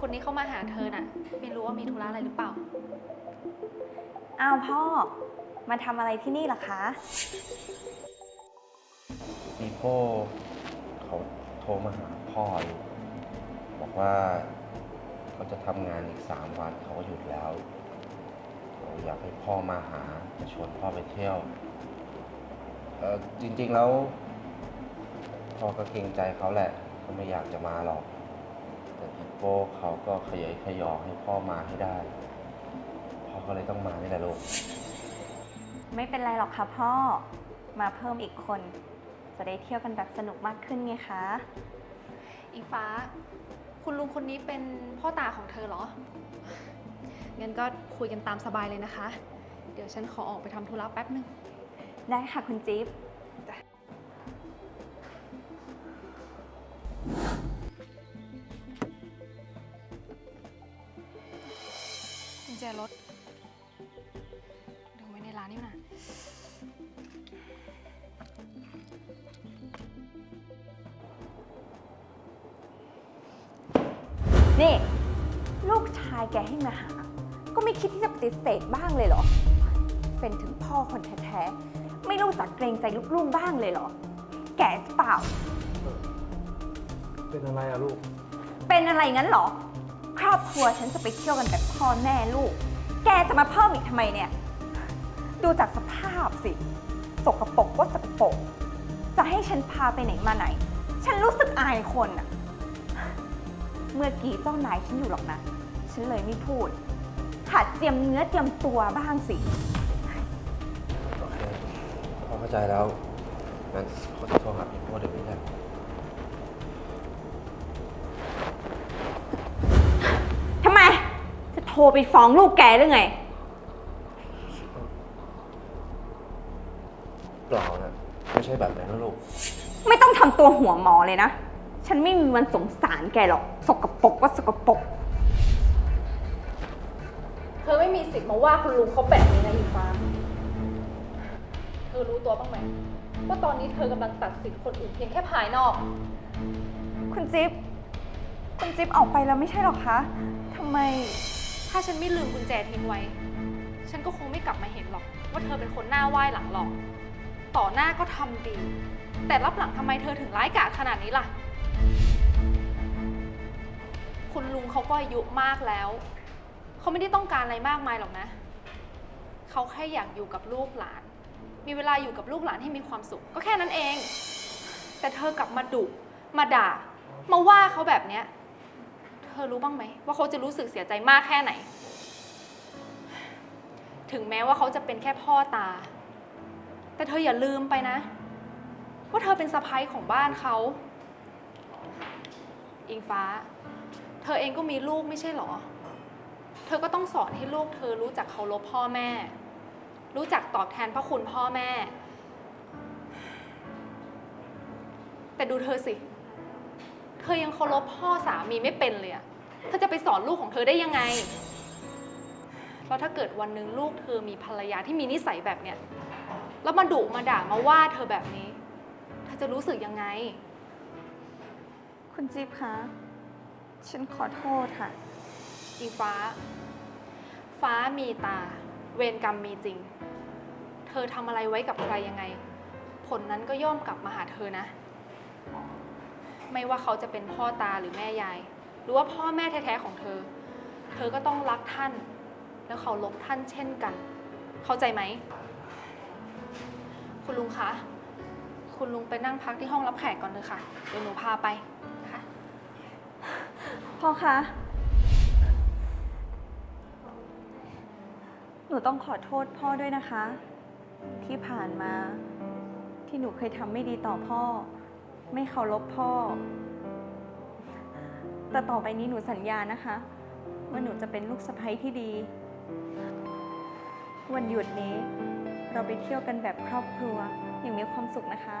คนนี้เข้ามาหาเธอน่ะ ไม่รู้ว่ามีธุระอะไรหรือเปล่า อ้าวพ่อ มาทำอะไรที่นี่ล่ะคะปีโป้เขาโทรมาหาพ่ออยู่บอกว่าเขาจะทำงานอีกสามวันเขาก็หยุดแล้วเขาอยากให้พ่อมาหาจะชวนพ่อไปเที่ยวเออจริงๆแล้วพ่อก็เกรงใจเขาแหละเขาไม่อยากจะมาหรอก แต่ปีโป้เขาก็ขยันขยอให้พ่อมาให้ได้ พ่อก็เลยต้องมานี่แหละลูก ไม่เป็นไรหรอกค่ะพ่อ มาเพิ่มอีกคน จะได้เที่ยวกันแบบสนุกมากขึ้นไงคะ อิงฟ้า คุณลุงคนนี้เป็นพ่อตาของเธอเหรอ งั้นก็คุยกันตามสบายเลยนะคะ เดี๋ยวฉันขอออกไปทำธุระแป๊บนึงได้ค่ะคุณจิ๊บ ดที่จะปฏิเสธบ้างเลยเหรอ เป็นถึงพ่อคนแท้ๆ ไม่รู้จักเกรงใจลูกๆบ้างเลยเหรอ แกจะเปล่า เป็นอะไรอะลูก เป็นอะไรงั้นเหรอ ครอบครัวฉันจะไปเที่ยวกันแบบพ่อแม่ลูก แกจะมาเพิ่มอีกทำไมเนี่ย ดูจากสภาพสิ สกปรกก็สกปรก จะให้ฉันพาไปไหนมาไหน ฉันรู้สึกอายคนอะเมื่อกี้เจ้านายฉันอยู่หรอกนะ ฉันเลยไม่พูด หัดเจียมเนื้อเจียมตัวบ้างสิ โอเคพ่อเข้าใจแล้วงั้นขอโทรหาพี่โป้เดี๋ยวนี้แหละทำไม จะโทรไปฟ้องลูกแกหรือไง เปล่านะไม่ใช่แบบนั้นนะลูก ไม่ต้องทำตัวหัวหมอเลยนะ ฉันไม่มีวันสงสารแกหรอก สกปรกก็สกปรกเธอไม่มีสิทธิ์มาว่าคุณลุงเขาแบบนี้นะอิงฟ้า เธอรู้ตัวบ้างไหมว่าตอนนี้เธอกำลังตัดสินคนอื่นเพียงแค่ภายนอก คุณจิ๊บ คุณจิ๊บออกไปแล้วไม่ใช่หรอคะทำไม ถ้าฉันไม่ลืมกุญแจทิ้งไว้ ฉันก็คงไม่กลับมาเห็นหรอก ว่าเธอเป็นคนหน้าไหว้หลังหลอก ต่อหน้าก็ทำดี แต่รับหลังทำไมเธอถึงร้ายกาจขนาดนี้ล่ะ คุณลุงเขาก็อายุมากแล้ว เขาไม่ได้ต้องการอะไรมากมายหรอกนะ เขาแค่อยากอยู่กับลูกหลาน มีเวลาอยู่กับลูกหลานให้มีความสุข ก็แค่นั้นเอง แต่เธอกลับมาดุมาด่า มาว่าเขาแบบเนี้ย เธอรู้บ้างไหมว่าเขาจะรู้สึกเสียใจมากแค่ไหน ถึงแม้ว่าเขาจะเป็นแค่พ่อตา แต่เธออย่าลืมไปนะ ว่าเธอเป็นสะพ้ยของบ้านเขาอิงฟ้า เธอเองก็มีลูกไม่ใช่หรอ เธอก็ต้องสอนให้ลูกเธอรู้จักเคารพพ่อแม่ รู้จักตอบแทนพระคุณพ่อแม่ แต่ดูเธอสิ เธอยังเคารพพ่อสามีไม่เป็นเลยอะเธอจะไปสอนลูกของเธอได้ยังไงแล้วถ้าเกิดวันหนึ่งลูกเธอมีภรรยาที่มีนิสัยแบบเนี้ย แล้วมาดุมาด่ามาว่าเธอแบบนี้ เธอจะรู้สึกยังไง คุณจิ๊บคะ ฉันขอโทษค่ะ อิงฟ้า ฟ้ามีตา เวรกรรมมีจริง เธอทำอะไรไว้กับใครยังไง ผลนั้นก็ย่อมกลับมาหาเธอนะ ไม่ว่าเขาจะเป็นพ่อตาหรือแม่ยาย หรือว่าพ่อแม่แท้ๆของเธอ เธอก็ต้องรักท่าน แล้วเคารพท่านเช่นกัน เข้าใจไหม คุณลุงคะ คุณลุงไปนั่งพักที่ห้องรับแขกก่อนเลยค่ะ เดี๋ยวหนูพาไปค่ะพ่อคะ หนูต้องขอโทษพ่อด้วยนะคะ ที่ผ่านมาที่หนูเคยทำไม่ดีต่อพ่อ ไม่เคารพพ่อ แต่ต่อไปนี้หนูสัญญานะคะ ว่าหนูจะเป็นลูกสะใภ้ที่ดี วันหยุดนี้เราไปเที่ยวกันแบบครอบครัวอย่างมีความสุขนะคะ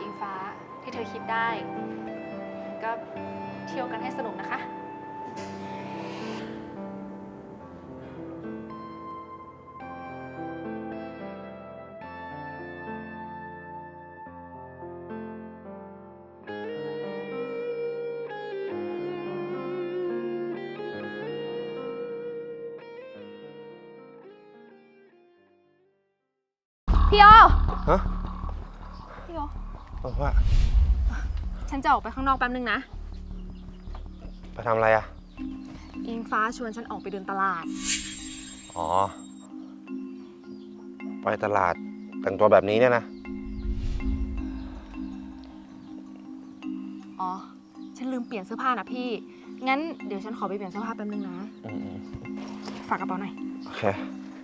อิงฟ้าที่เธอคิดได้ ก็เที่ยวกันให้สนุกนะคะ พี่โอ ฮะ โอบอกว่าฉันจะออกไปข้างนอกแป๊บนึงนะ ไปทำอะไรอะ อิงฟ้าชวนฉันออกไปเดินตลาด อ๋อ ไปตลาดแต่งตัวแบบนี้เนี่ยนะ อ๋อ ฉันลืมเปลี่ยนเสื้อผ้านะพี่ งั้นเดี๋ยวฉันขอไปเปลี่ยนเสื้อผ้าแป๊บนึงนะ อืมฝากกระเป๋าหน่อย ๆโอเค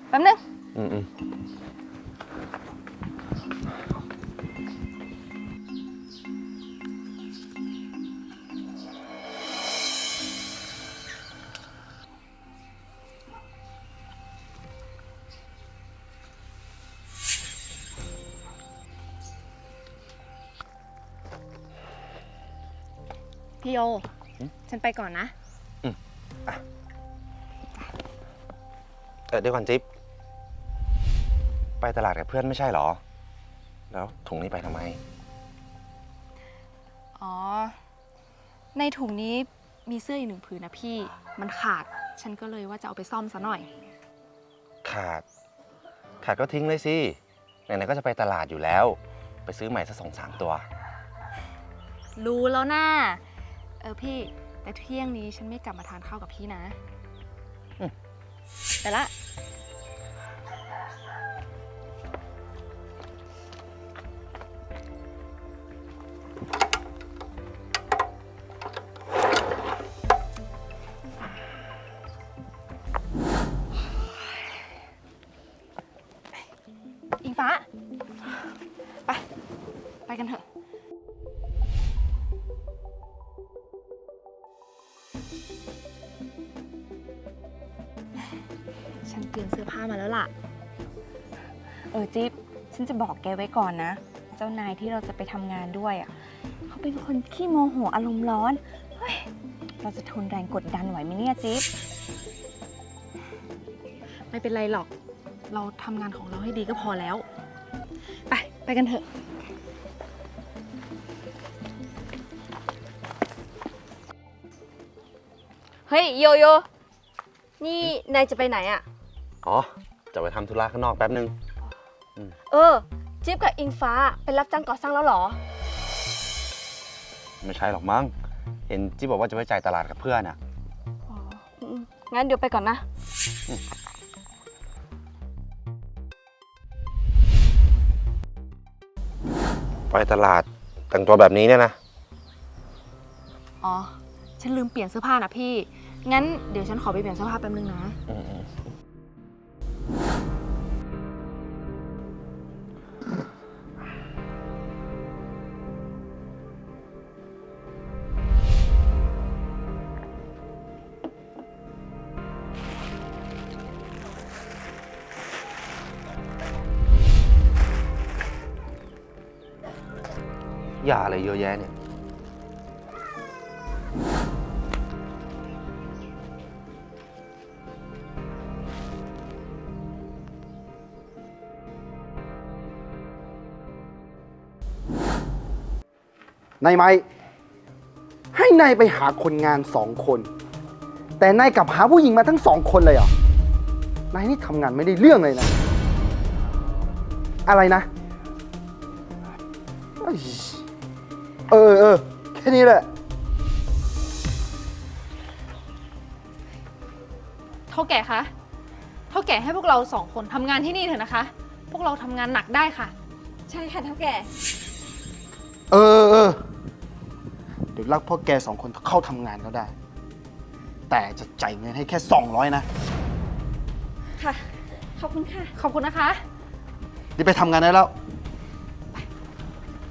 แป๊บนึง อืมอื พี่โอฉันไปก่อนนะเออเดี๋ยวก่อนจิ๊บ ไปตลาดกับเพื่อนไม่ใช่เหรอ แล้วถุงนี้ไปทำไม อ๋อ ในถุงนี้มีเสื้ออีกหนึ่งผืนนะพี่ มันขาด ฉันก็เลยว่าจะเอาไปซ่อมซะหน่อย ขาด ขาดก็ทิ้งเลยสิ ไหนๆก็จะไปตลาดอยู่แล้ว ไปซื้อใหม่สักสองสามตัว รู้แล้วนะ่า เออพี่ แต่เที่ยงนี้ฉันไม่กลับมาทานข้าวกับพี่นะอืมแต่ละ จิ๊บฉันจะบอกแกไว้ก่อนนะ เจ้านายที่เราจะไปทำงานด้วยอะเขาเป็นคนขี้โมโหอารมณ์ร้อนเฮ้ยเราจะทนแรงกดดันไหวไหมเนี่ยจิ๊บไม่เป็นไรหรอก เราทำงานของเราให้ดีก็พอแล้ว ไป ไปกันเถอะ เฮ้ยโยโย นี่นายจะไปไหนอะ่ะอ๋อ จะไปทำธุระข้างนอกแป๊บนึง เออ จิ๊บกับอิงฟ้าไปรับจ้างก่อสร้างแล้วเหรอ ไม่ใช่หรอกมั้ง เห็นจิ๊บบอกว่าจะไปจ่ายตลาดกับเพื่อนอะอืมงั้นเดี๋ยวไปก่อนนะ ไปตลาดแต่งตัวแบบนี้เนี่ยนะ อ๋อ ฉันลืมเปลี่ยนเสื้อผ้านะพี่ งั้นเดี๋ยวฉันขอไปเปลี่ยนเสื้อผ้าแป๊บนึงนะ อืมาอะไรเยอะแยะเนี่ย นายไม้ให้นายไปหาคนงานสองคน แต่นายกลับหาผู้หญิงมาทั้งสองคนเลยเหรอนายนี่ทำงานไม่ได้เรื่องเลยนะ อะไรนะเอ้ย เออเออแค่นี้แหละ เท่าแก่คะเท่าแก่ให้พวกเราสองคนทำงานที่นี่เถอะนะคะ พวกเราทำงานหนักได้ค่ะ ใช่ค่ะเท่าแก่ เออเออเดี๋ยวรักพ่อแกสองคนเข้าทำงานก็ได้ แต่จะจ่ายเงินให้แค่สองร้อยนะค่ะ ขอบคุณค่ะ ขอบคุณนะคะรีบไปทำงานได้แล้ว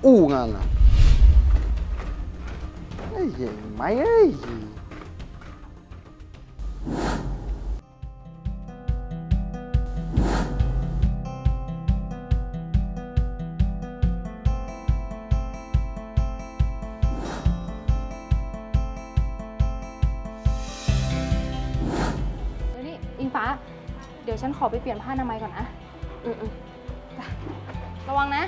อู้งานล่ะ ไอ้เหี้ยไหมเอ้ยเดี๋ยวนี่อิงฟ้า เดี๋ยวฉันขอไปเปลี่ยนผ้าอนามัยก่อนนะ อืมอืมระวังนะ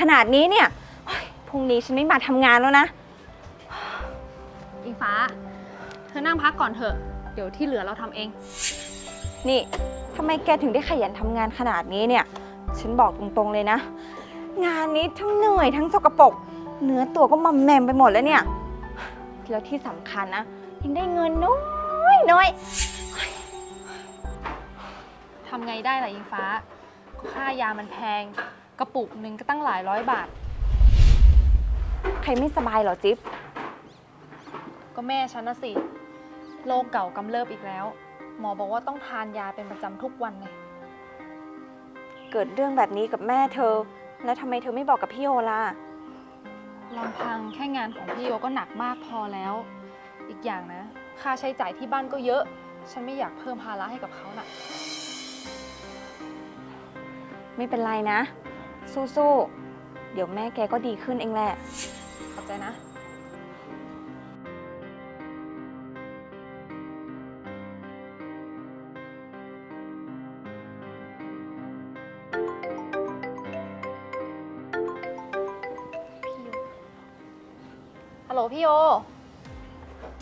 ขนาดนี้เนี่ยเฮ้ยพรุ่งนี้ฉันไม่มาทำงานแล้วนะ อิงฟ้า เธอนั่งพักก่อนเถอะ เดี๋ยวที่เหลือเราทำเอง นี่ทำไมแกถึงได้ขยันทำงานขนาดนี้เนี่ย ฉันบอกตรงๆเลยนะ งานนี้ทั้งเหนื่อยทั้งสกปรกเนื้อตัวก็มอมแมมไปหมดแล้วเนี่ย แล้วที่สำคัญนะยังได้เงินน้อยน้อยทำไงได้ล่ะอิงฟ้าก็ค่ายามันแพง กระปุกหนึ่งก็ตั้งหลายร้อยบาท ใครไม่สบายเหรอจิ๊บ ก็แม่ฉันนะสิโรคเก่ากำเริบอีกแล้ว หมอบอกว่าต้องทานยาเป็นประจำทุกวันไงเกิดเรื่องแบบนี้กับแม่เธอ แล้วทำไมเธอไม่บอกกับพี่โอล่ะ ลำพังแค่งานของพี่โยก็หนักมากพอแล้ว อีกอย่างนะ ค่าใช้จ่ายที่บ้านก็เยอะ ฉันไม่อยากเพิ่มภาระให้กับเขาน่ะ ไม่เป็นไรนะ สู้ๆ เดี๋ยวแม่แกก็ดีขึ้นเองแหละ ขอบใจนะพี่โยฮัลโหลพี่โย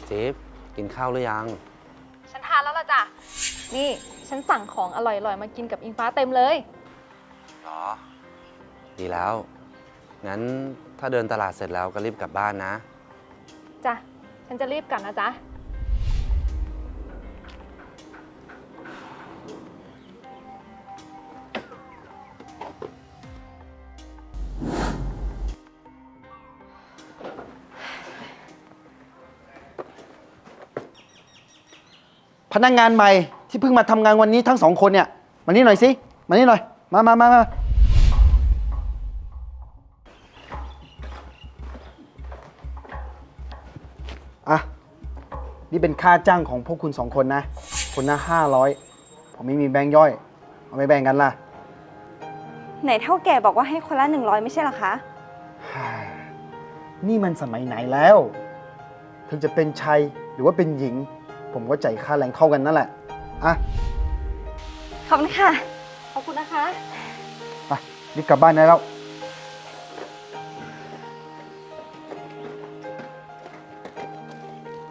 จิ๊บกินข้าวหรือยัง ฉันทานแล้วล่ะจ้ะ นี่ ฉันสั่งของอร่อยๆ มากินกับอิงฟ้าเต็มเลย หรอ ดีแล้ว งั้นถ้าเดินตลาดเสร็จแล้วก็รีบกลับบ้านนะ จ้ะ ฉันจะรีบกลับนะจ๊ะ พนักงานใหม่ที่เพิ่งมาทำงานวันนี้ทั้งสองคนเนี่ย มานี่หน่อยสิ มานี่หน่อย มามามามา นี่เป็นค่าจ้างของพวกคุณสองคนนะ คนละห้าร้อยผมไม่มีแบงค์ย่อย เอาไปแบ่งกันล่ะ ไหนเท่าแก่บอกว่าให้คนละหนึ่งร้อยไม่ใช่เหรอคะ นี่มันสมัยไหนแล้ว ถึงจะเป็นชายหรือว่าเป็นหญิง ผมก็จ่ายค่าแรงเท่ากันนั่นแหละ อะ ขอบคุณค่ะ ขอบคุณนะคะ ไปรีบกลับบ้านได้แล้ว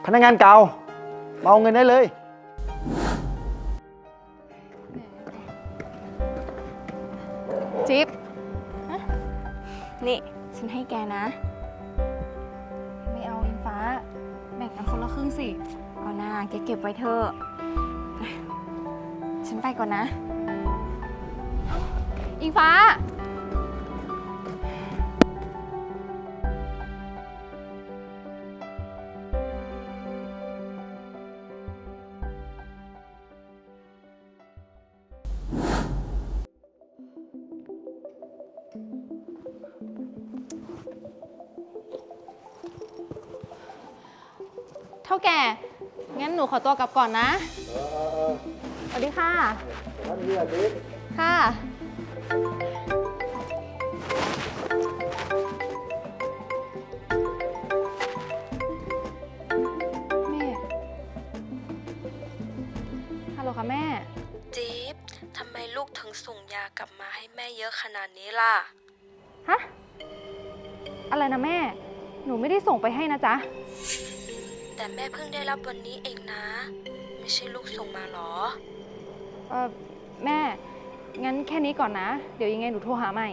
พนักงานเก่ามาเอาเงินได้เลย จิ๊บนี่ ฉันให้แกนะ ไม่เอาอิงฟ้า แบ่งกันคนละครึ่งสิ เอาหน้าแกเก็บไว้เถอะ ฉันไปก่อนนะ อิงฟ้า ท่าแก่ งั้นหนูขอตัวกลับก่อนนะ สวัสดีค่ะค่ะ แม่ ฮัลโหลค่ะแม่ จี๊บทำไมลูกถึงส่งยากลับมาให้แม่เยอะขนาดนี้ล่ะ ฮะ อะไรนะแม่ หนูไม่ได้ส่งไปให้นะจ๊ะ แต่แม่เพิ่งได้รับวันนี้เองนะ ไม่ใช่ลูกส่งมาหรอ เออแม่ งั้นแค่นี้ก่อนนะ เดี๋ยวยังไงหนูโทรหาใหม่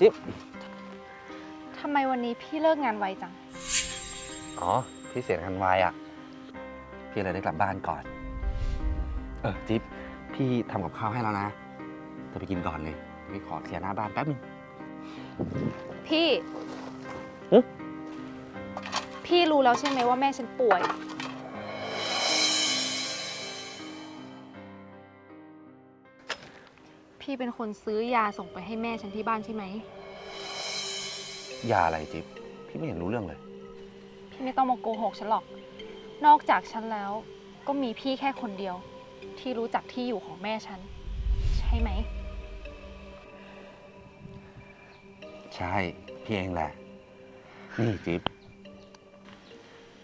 จิ๊บ ทำไมวันนี้พี่เลิกงานไวจัง อ๋อ พี่เสียงานวายอะ พี่เลยได้กลับบ้านก่อน เออ จิ๊บ พี่ทำกับข้าวให้แล้วนะเธอไปกินก่อนเลยพี่ขอเคลียร์หน้าบ้านแป๊บนึง พี่หึ พี่รู้แล้วใช่ไหมว่าแม่ฉันป่วย พพี่เป็นคนซื้อยาส่งไปให้แม่ฉันที่บ้านใช่ไหม ยาอะไรจิ๊บพี่ไม่เห็นรู้เรื่องเลย พี่ไม่ต้องมาโกหกฉันหรอก นอกจากฉันแล้ว ก็มีพี่แค่คนเดียว ที่รู้จักที่อยู่ของแม่ฉัน ใช่ไหม ใช่พี่เองแหละ นี่จิ๊บ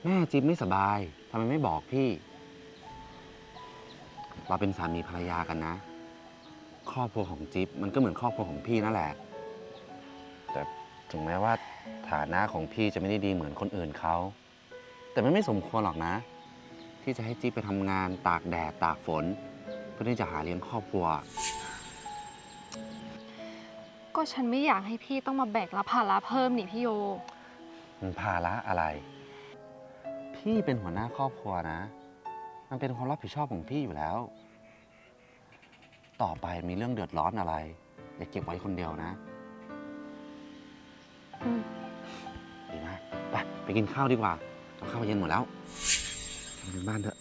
แม่จิ๊บไม่สบายทำไมไม่บอกพี่ เราเป็นสามีภรรยากันนะ ครอบครัวของจิ๊บมันก็เหมือนครอบครัวของพี่นั่นแหละ แต่ถึงแม้ว่าฐานะของพี่จะไม่ได้ดีเหมือนคนอื่นเขา แต่มันไม่สมควรหรอกนะ ที่จะให้จิ๊บไปทำงานตากแดดตากฝน เพื่อที่จะหาเลี้ยงครอบครัว ก็ฉันไม่อยากให้พี่ต้องมาแบกรับภาระเพิ่มนี่พี่โย มันภาระอะไร พี่เป็นหัวหน้าครอบครัวนะ มันเป็นความรับผิดชอบของพี่อยู่แล้ว ต่อไปมีเรื่องเดือดร้อนอะไร อย่าเก็บไว้คนเดียวนะอืมดีมากไปไปกินข้าวดีกว่ากับข้าวเย็นหมดแล้วไปถึงบ้านเถอะ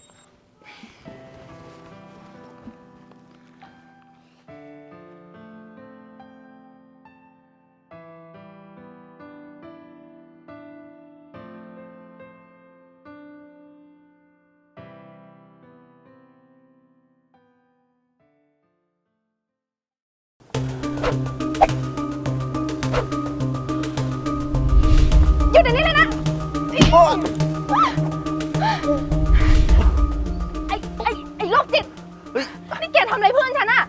ไอ้ไอ้ไอ้โรคจิต เฮ้ยนี่แกทำอะไรเพื่อนฉันอะ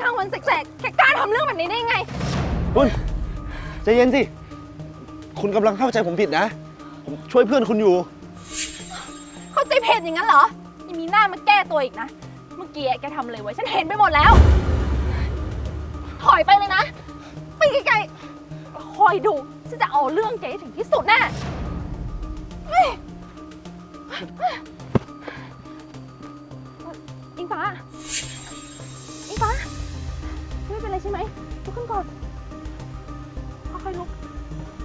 กลางวันแสกๆแกกล้าทำเรื่องแบบนี้ได้ยังไง คุณใจเย็นสิ คุณกำลังเข้าใจผมผิดนะ ผมช่วยเพื่อนคุณอยู่ เข้าใจผิดอย่างนั้นเหรอยังมีหน้ามาแก้ตัวอีกนะ เมื่อกี้แกทำอะไรไว้ ฉันเห็นไปหมดแล้ว ถอยไปเลยนะ ไปไกลๆคอยดู ฉันจะเอาเรื่องแกให้ถึงที่สุดแน่เฮ้ย อิงฟ้า อิงฟ้า ไม่เป็นไรใช่ไหมลุกขึ้นก่อนค่อยๆลุก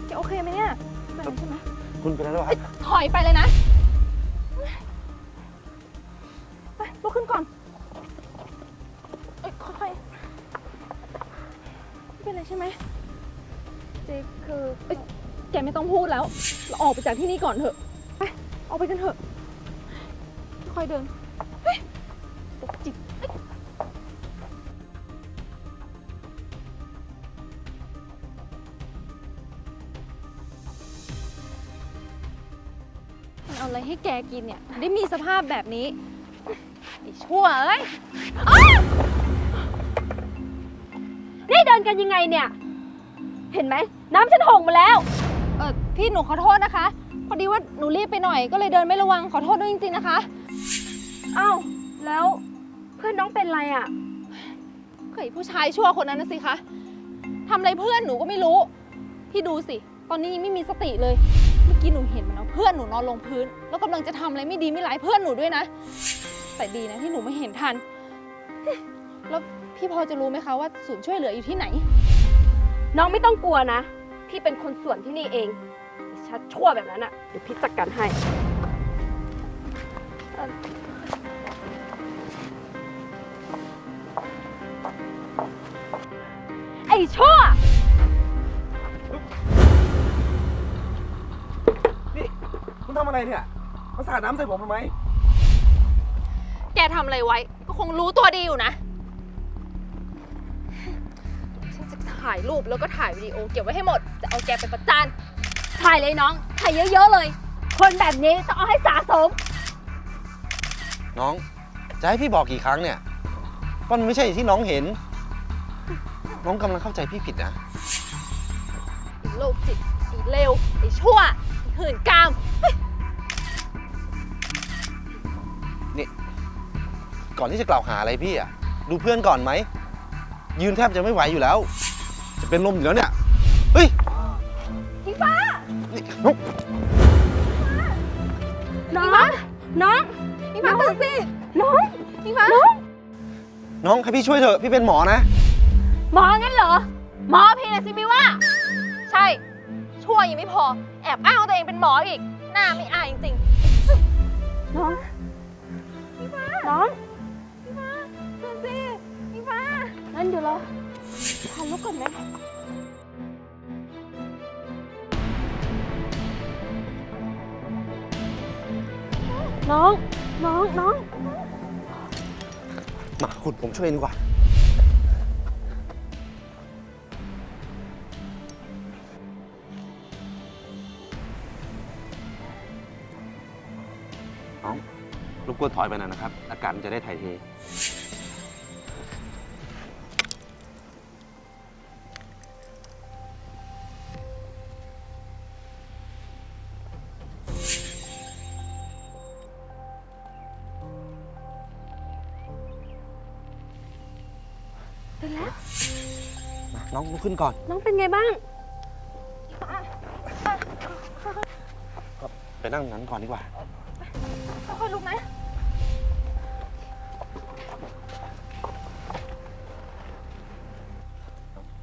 แกโอเคไหมเนี่ยเป็นไรใช่ไหมคุณเป็นอะไรหรอครับถอยไปเลยนะ ไปลุกขึ้นก่อนเอ้ยค่อยๆไม่เป็นไรใช่ไหมเจคือเอ้ยแกไม่ต้องพูดแล้ว เราออกไปจากที่นี่ก่อนเถอะ ไป ออกไปกันเถอะ ค่อยๆเดินเฮ้ยตกจิตเอ้ยมันเอาอะไรให้แกกินเนี่ย ได้มีสภาพแบบนี้ ไอ้ชั่วเอ้ยอ้าวนี่เดินกันยังไงเนี่ย เห็นไหม น้ำฉันหงมาแล้ว พี่หนูขอโทษนะคะ พอดีว่าหนูรีบไปหน่อยก็เลยเดินไม่ระวังขอโทษด้วยจริงๆนะคะ อ้าวแล้วเพื่อนน้องเป็นไรอะเฮ้ยผู้ชายชั่วคนนั้นนะสิคะทำอะไรเพื่อนหนูก็ไม่รู้ พี่ดูสิ ตอนนี้ยังไม่มีสติเลย เมื่อกี้หนูเห็นมันเอาเพื่อนหนูนอนลงพื้น แล้วกำลังจะทำอะไรไม่ดีไม่ร้ายเพื่อนหนูด้วยนะ แต่ดีนะที่หนูไม่เห็นทัน แล้วพี่พอจะรู้ไหมคะว่าศูนย์ช่วยเหลืออยู่ที่ไหน น้องไม่ต้องกลัวนะ พี่เป็นคนส่วนที่นี่เอง ไอ้ชัดชั่วแบบนั้นอะเดี๋ยวพี่จัดการให้เอ่อไอ้ชั่ว นี่คุณทำอะไรเนี่ยมาสาดน้ำใส่ผมทำไม แกทำอะไรไว้ ก็คงรู้ตัวดีอยู่นะ ฉันจะถ่ายรูปแล้วก็ถ่ายวิดีโอเก็บไว้ให้หมด จะเอาแกไปประจาน ถ่ายเลยน้อง ถ่ายเยอะๆเลย คนแบบนี้ต้องเอาให้สะสม น้อง จะให้พี่บอกกี่ครั้งเนี่ยว่ามันไม่ใช่อย่างที่น้องเห็น น้องกำลังเข้าใจพี่ผิดนะไอ้โรคจิตไอ้เลวไอ้ชั่วไอ้หื่นกาม ก่อนที่จะกล่าวหาอะไรพี่อะดูเพื่อนก่อนไหม ยืนแทบจะไม่ไหวอยู่แล้ว จะเป็นลมอยู่แล้วเนี่ย นี่น้องน้องน้องพี่ฟ้าตื่นสิน้องพี่ฟ้าน้องให้พี่ช่วยเถอะพี่เป็นหมอนะหมองั้นเหรอ หมอพี่นะสิไม่ว่า ใช่ชั่วยังไม่พอ แอบอ้างว่าตัวเองเป็นหมออีก หน้าไม่อายจริงน้องพี่ฟ้าน้องพี่ฟ้าตื่นสิพี่ฟ้างั้นเดี๋ยวเราพาลุกก่อนไหม น้อง น้อง น้อง มาคุณผมช่วยดีกว่า น้องรบกวนถอยไปหน่อยนะครับ อากาศมันจะได้ถ่ายเท ขึ้นก่อน น้องเป็นไงบ้าง ไปนั่งนั้นก่อนดีกว่า ค่อยๆลุกนะ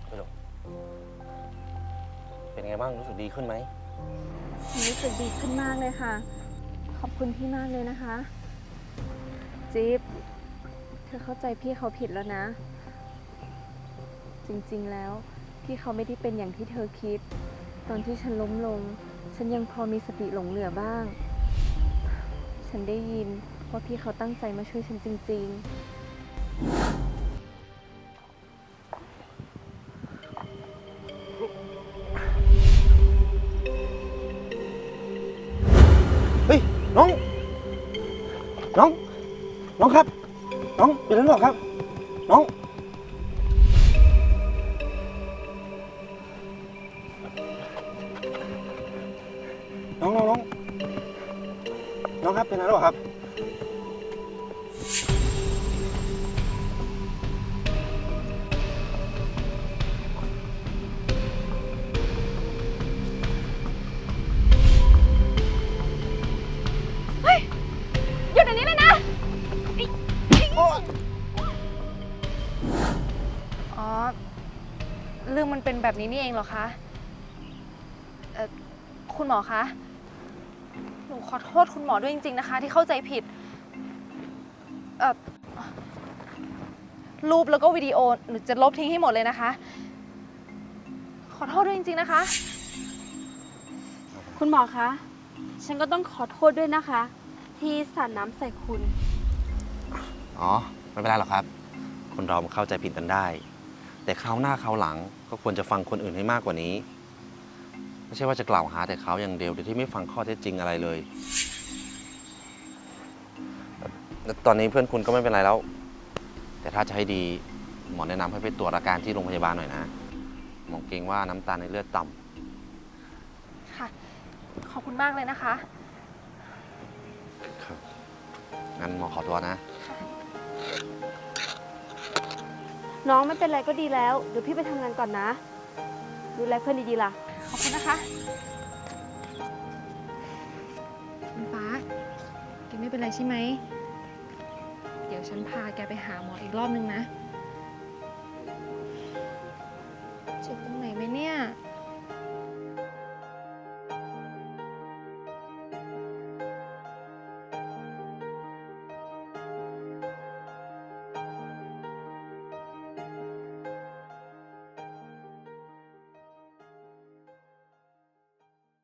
ไปลงเป็นไงบ้างรู้สึกดีขึ้นไหมฉันรู้สึกดีขึ้นมากเลยค่ะ ขอบคุณพี่มากเลยนะคะ จิ๊บ เธอเข้าใจพี่เขาผิดแล้วนะ จริงๆแล้ว พี่เขาไม่ได้เป็นอย่างที่เธอคิด ตอนที่ฉันล้มลง ฉันยังพอมีสติหลงเหลือบ้าง ฉันได้ยินว่าพี่เขาตั้งใจมาช่วยฉันจริงๆเฮ้ยน้อง น้อง น้องครับ น้องเป็นอะไรหรอครับ น้อง นเป็นแบบนี้นี่เองเหรอคะเอ่อคุณหมอคะ หนูขอโทษคุณหมอด้วยจริง ๆ นะคะ ที่เข้าใจผิดเอ่อรูปแล้วก็วิดีโอหนูจะลบทิ้งให้หมดเลยนะคะ ขอโทษด้วยจริง ๆ นะคะ คุณหมอคะ ฉันก็ต้องขอโทษด้วยนะคะ ที่สาดน้ำใส่คุณ อ๋อ ไม่เป็นไรหรอกครับ คนเรามันเข้าใจผิดกันได้ แต่คราวหน้าคราวหลังก็ควรจะฟังคนอื่นให้มากกว่านี้ ไม่ใช่ว่าจะกล่าวหาแต่เขาอย่างเดียวโดยที่ไม่ฟังข้อเท็จจริงอะไรเลยแล้วตอนนี้เพื่อนคุณก็ไม่เป็นไรแล้ว แต่ถ้าจะให้ดีหมอแนะนำให้ไปตรวจอาการที่โรงพยาบาลหน่อยนะหมอเกรงว่าน้ำตาลในเลือดต่ำ ค่ะ ขอบคุณมากเลยนะคะครับงั้นหมอขอตัวนะ น้องไม่เป็นไรก็ดีแล้ว เดี๋ยวพี่ไปทำงานก่อนนะ ดูแลเพื่อนดีๆล่ะ ขอบคุณนะคะคุณฟ้า แกไม่เป็นไรใช่ไหม เดี๋ยวฉันพาแกไปหาหมออีกรอบนึงนะ